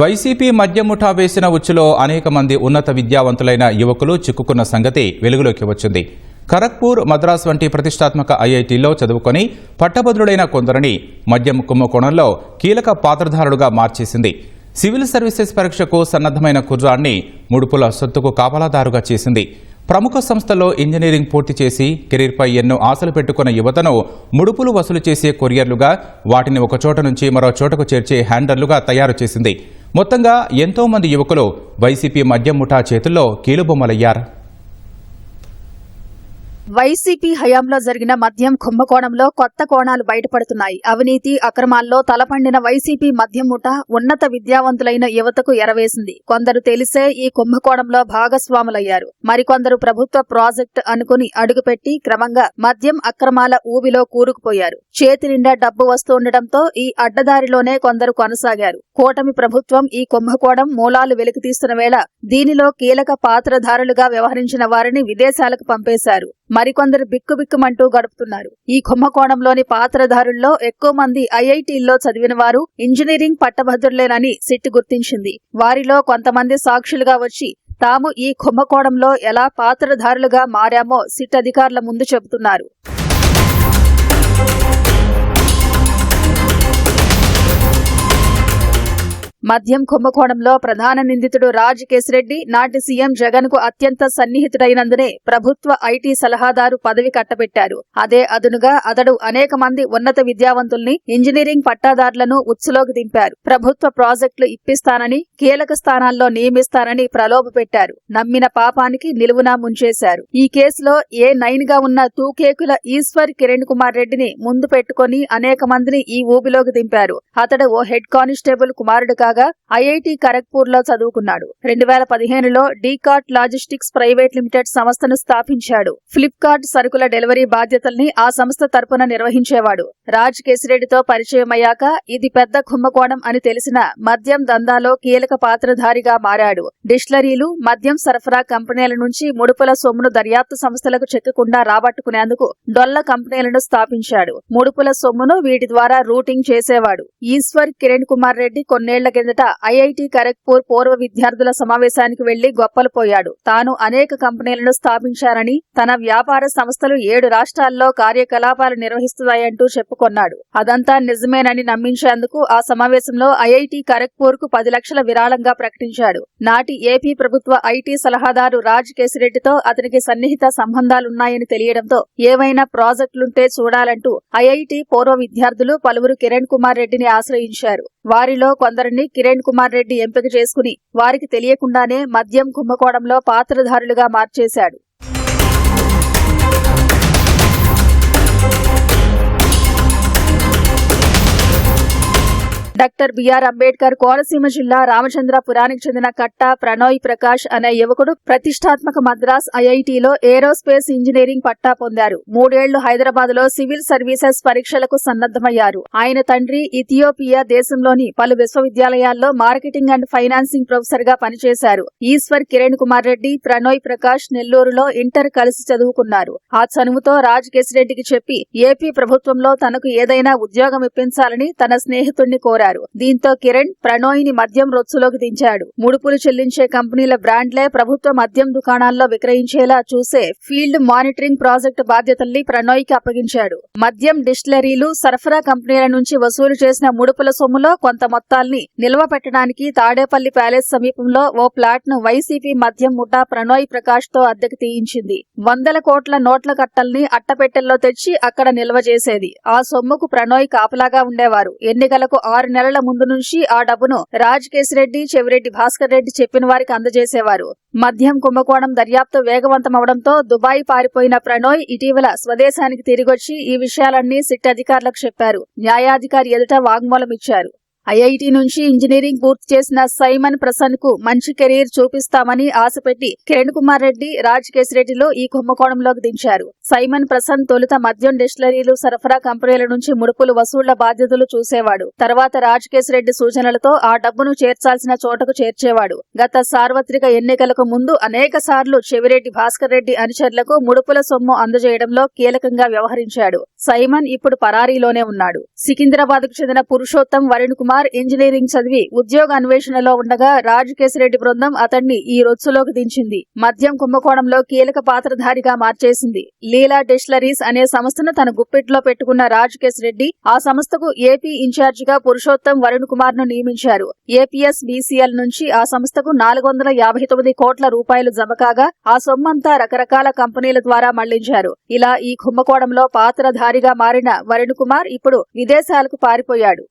YCP మద్యముఠా వేసిన ఉచ్చులో అనేక మంది ఉన్నత విద్యావంతులైన యువకులు చిక్కుకున్న సంగతి వెలుగులోకి వచ్చింది. ఖరగ్పూర్ మద్రాస్ వంటి ప్రతిష్టాత్మక ఐఐటీలో చదువుకొని పట్టభద్రులైన కొందరిని మద్యం కుంభకోణంలో కీలక పాత్రధారులుగా మార్చేసింది. సివిల్ సర్వీసెస్ పరీక్షకు సన్నద్ధమైన కుర్రాన్ని ముడుపుల సొత్తుకు కాపలాదారుగా చేసింది. ప్రముఖ సంస్థలో ఇంజనీరింగ్ పూర్తి చేసి కెరీర్పై ఎన్నో ఆశలు పెట్టుకున్న యువతను ముడుపులు వసూలు చేసే కొరియర్లుగా వాటిని ఒక చోట నుంచి మరో చోటకు చేర్చే హ్యాండర్లుగా తయారు చేసింది. మొత్తంగా ఎంతో మంది యువకులు వైసీపీ మద్యం ముఠా చేతుల్లో కీలుబొమ్మలయ్యారు. వైసీపీ హయాంలో జరిగిన మద్యం కుంభకోణంలో కొత్త కోణాలు బయటపడుతున్నాయి. అవినీతి అక్రమాల్లో తలపండిన వైసీపీ మద్యం ముఠ ఉన్నత విద్యావంతులైన యువతకు ఎరవేసింది. కొందరు తెలిసే ఈ కుంభకోణంలో భాగస్వాములయ్యారు. మరికొందరు ప్రభుత్వ ప్రాజెక్ట్ అనుకుని అడుగుపెట్టి క్రమంగా మద్యం అక్రమాల ఊబిలో కూరుకుపోయారు. చేతి నిండా డబ్బు వస్తుండటంతో ఈ అడ్డదారిలోనే కొందరు కొనసాగారు. కూటమి ప్రభుత్వం ఈ కుంభకోణం మూలాలు వెలికితీస్తున్న వేళ దీనిలో కీలక పాత్రధారులుగా వ్యవహరించిన వారిని విదేశాలకు పంపేశారు. మరికొందరు బిక్కుబిక్కుమంటూ గడుపుతున్నారు. ఈ కుంభకోణంలోని పాత్రధారుల్లో ఎక్కువ మంది ఐఐటీల్లో చదివిన వారు ఇంజనీరింగ్ పట్టభద్రులేనని సిట్ గుర్తించింది. వారిలో కొంతమంది సాక్షులుగా వచ్చి తాము ఈ కుంభకోణంలో ఎలా పాత్రధారులుగా మారామో సిట్ అధికారుల ముందు చెబుతున్నారు. మద్యం కుంభకోణంలో ప్రధాన నిందితుడు రాజ్ కేసిరెడ్డి నాటి సీఎం జగన్కు అత్యంత సన్నిహితుడైనందునే ప్రభుత్వ ఐటీ సలహాదారు పదవి కట్టబెట్టారు. అదే అదునుగా అతడు అనేక మంది ఉన్నత విద్యావంతుల్ని ఇంజనీరింగ్ పట్టాదారులను ఉత్సులోకి దింపారు. ప్రభుత్వ ప్రాజెక్టులు ఇప్పిస్తానని కీలక స్థానాల్లో నియమిస్తానని ప్రలోభ పెట్టారు నమ్మిన పాపానికి నిలువునా ముంచేశారు. ఈ కేసులో ఏ నైన్గా ఉన్న తూకేకుల ఈశ్వర్ కిరణ్ కుమార్ రెడ్డిని ముందు పెట్టుకుని అనేక మందిని ఈ ఊబిలోకి దింపారు. అతడు ఓ హెడ్ కానిస్టేబుల్ కుమారుడు కాగా ఐఐటి ఖరగ్పూర్లో చదువుకున్నాడు. రెండు వేల పదిహేనులో డీకార్ట్ లాజిస్టిక్స్ ప్రైవేట్ లిమిటెడ్ సంస్థను స్థాపించాడు. ఫ్లిప్కార్ట్ సరుకుల డెలివరీ బాధ్యతల్ని ఆ సంస్థ తరపున నిర్వహించేవాడు. రాజ్ కేసిరెడ్డితో పరిచయమయ్యాక ఇది పెద్ద కుంభకోణం అని తెలిసిన మద్యం దందాలో కీలక పాత్రధారిగా మారాడు. డిస్టిలరీలు మద్యం సరఫరా కంపెనీల నుంచి ముడుపుల సొమ్మును దర్యాప్తు సంస్థలకు చెక్కకుండా రాబట్టుకునేందుకు డొల్ల కంపెనీలను స్థాపించాడు. ముడుపుల సొమ్మును వీటి ద్వారా రూటింగ్ చేసేవాడు. ఈశ్వర్ కిరణ్ కుమార్ రెడ్డి కొన్నేళ్ళ కిందట ఐఐటి ఖరగ్పూర్ పూర్వ విద్యార్థుల సమావేశానికి వెళ్ళి గొప్పలు పోయాడు తాను అనేక కంపెనీలను స్థాపించారని తన వ్యాపార సంస్థలు ఏడు రాష్ట్రాల్లో కార్యకలాపాలు నిర్వహిస్తున్నాయంటూ చెప్పుకొన్నాడు. అదంతా నిజమేనని నమ్మించేందుకు ఆ సమావేశంలో ఐఐటి ఖరగ్పూర్కు పది లక్షల విరాళంగా ప్రకటించాడు. నాటి ఏపీ ప్రభుత్వ ఐటీ సలహాదారు రాజ్ కేసిరెడ్డితో అతనికి సన్నిహిత సంబంధాలున్నాయని తెలియడంతో ఏవైనా ప్రాజెక్టులుంటే చూడాలంటూ ఐఐటి పూర్వ విద్యార్థులు పలువురు కిరణ్ కుమార్ రెడ్డిని ఆశ్రయించారు. వారిలో కొందరిని కిరణ్ కుమార్ రెడ్డి ఎంపిక చేసుకుని వారికి తెలియకుండానే మద్యం కుంభకోణంలో పాత్రధారులుగా మార్చేశాడు. డాక్టర్ బిఆర్ అంబేద్కర్ కోనసీమ జిల్లా రామచంద్రపురానికి చెందిన కట్ట ప్రణోయ్ ప్రకాష్ అనే యువకుడు ప్రతిష్టాత్మక మద్రాస్ ఐఐటిలో ఏరోస్పేస్ ఇంజనీరింగ్ పట్టా పొందారు. మూడేళ్ళు హైదరాబాద్లో సివిల్ సర్వీసెస్ పరీక్షలకు సన్నద్దమయ్యారు ఆయన తండ్రి ఇథియోపియా దేశంలోని పలు విశ్వవిద్యాలయాల్లో మార్కెటింగ్ అండ్ ఫైనాన్సింగ్ ప్రొఫెసర్గా పనిచేశారు. ఈశ్వర్ కిరణ్ కుమార్ రెడ్డి ప్రణోయ్ ప్రకాష్ నెల్లూరులో ఇంటర్ కలిసి చదువుకున్నారు. ఆ చనువుతో రాజ్ కేసిరెడ్డికి చెప్పి ఏపీ ప్రభుత్వంలో తనకు ఏదైనా ఉద్యోగం ఇప్పించాలని తన స్నేహితుణ్ణి కోరారు. దీంతో కిరణ్ ప్రణోయ్ని మద్యం రొచ్చులోకి దించాడు. ముడుపులు చెల్లించే కంపెనీల బ్రాండ్లే ప్రభుత్వ మద్యం దుకాణాల్లో విక్రయించేలా చూసే ఫీల్డ్ మానిటరింగ్ ప్రాజెక్టు బాధ్యతల్ని ప్రణోయ్కి అప్పగించాడు. మద్యం డిస్టిలరీలు సరఫరా కంపెనీల నుంచి వసూలు చేసిన ముడుపుల సొమ్ములో కొంత మొత్తాల్ని నిల్వ పెట్టడానికి తాడేపల్లి ప్యాలెస్ సమీపంలో ఓ ప్లాట్ను వైసీపీ మద్యం ముఠా ప్రణోయ్ ప్రకాష్తో అద్దెకు తీయించింది. వందల కోట్ల నోట్ల కట్టల్ని అట్టపెట్టెల్లో తెచ్చి అక్కడ నిల్వ చేసేది. ఆ సొమ్ముకు ప్రణోయ్ కాపలాగా ఉండేవారు. ఎన్నికలకు ఆరు నెలల ముందు నుంచి ఆ డబ్బును రాజ్ కేసిరెడ్డి చెవిరెడ్డి భాస్కర్ రెడ్డి చెప్పిన వారికి అందజేసేవారు. మద్యం కుంభకోణం దర్యాప్తు వేగవంతమవడంతో దుబాయ్ పారిపోయిన ప్రణోయ్ ఇటీవల స్వదేశానికి తిరిగొచ్చి ఈ విషయాలన్నీ సిట్ అధికారులకు చెప్పారు. న్యాయాధికారి ఎదుట వాగ్మూలం ఇచ్చారు ఐఐటి నుంచి ఇంజనీరింగ్ పూర్తి చేసిన సైమన్ ప్రసన్కు మంచి కెరీర్ చూపిస్తామని ఆశపెట్టి కిరణ్ కుమార్ రెడ్డి రాజ్ కేసిరెడ్డిలో ఈ కుంభకోణంలోకి దించారు. సైమన్ ప్రసన్ తొలుత మద్యం డిస్టిలరీలు సరఫరా కంపెనీల నుంచి ముడుపులు వసూళ్ళ బాధ్యతలు చూసేవాడు. తర్వాత రాజ్ కేసిరెడ్డి సూచనలతో ఆ డబ్బును చేర్చాల్సిన చోటకు చేర్చేవాడు. గత సార్వత్రిక ఎన్నికలకు ముందు అనేక సార్లు చెవిరెడ్డి భాస్కర్ రెడ్డి అనుచరులకు ముడుపుల సొమ్ము అందజేయడంలో కీలకంగా వ్యవహరించాడు. సైమన్ ఇప్పుడు పరారీలోనే ఉన్నాడు. సికింద్రాబాద్కు చెందిన Purushottam Varun Kumar M R engineering చదివి ఉద్యోగ అన్వేషణలో ఉండగా రాజకేశిరెడ్డి బృందం అతన్ని ఈ రొచ్చులోకి దించింది. మద్యం కుంభకోణంలో కీలక పాత్రధారిగా మార్చేసింది. లీలా డిస్లరీస్ అనే సంస్థను తన గుప్పెట్లో పెట్టుకున్న రాజకేశిరెడ్డి ఆ సంస్థకు ఏపీ ఇన్ఛార్జిగా పురుషోత్తం వరుణ్ కుమార్ను నియమించారు. ఏపీఎస్ బీసీఎల్ నుంచి ఆ సంస్థకు నాలుగు వందల యాభై తొమ్మిది కోట్ల రూపాయలు జమ కాగా ఆ సొమ్మంతా రకరకాల కంపెనీల ద్వారా మళ్ళించారు. ఇలా ఈ కుంభకోణంలో పాత్రధారిగా మారిన వరుణ్ కుమార్ ఇప్పుడు విదేశాలకు పారిపోయాడు.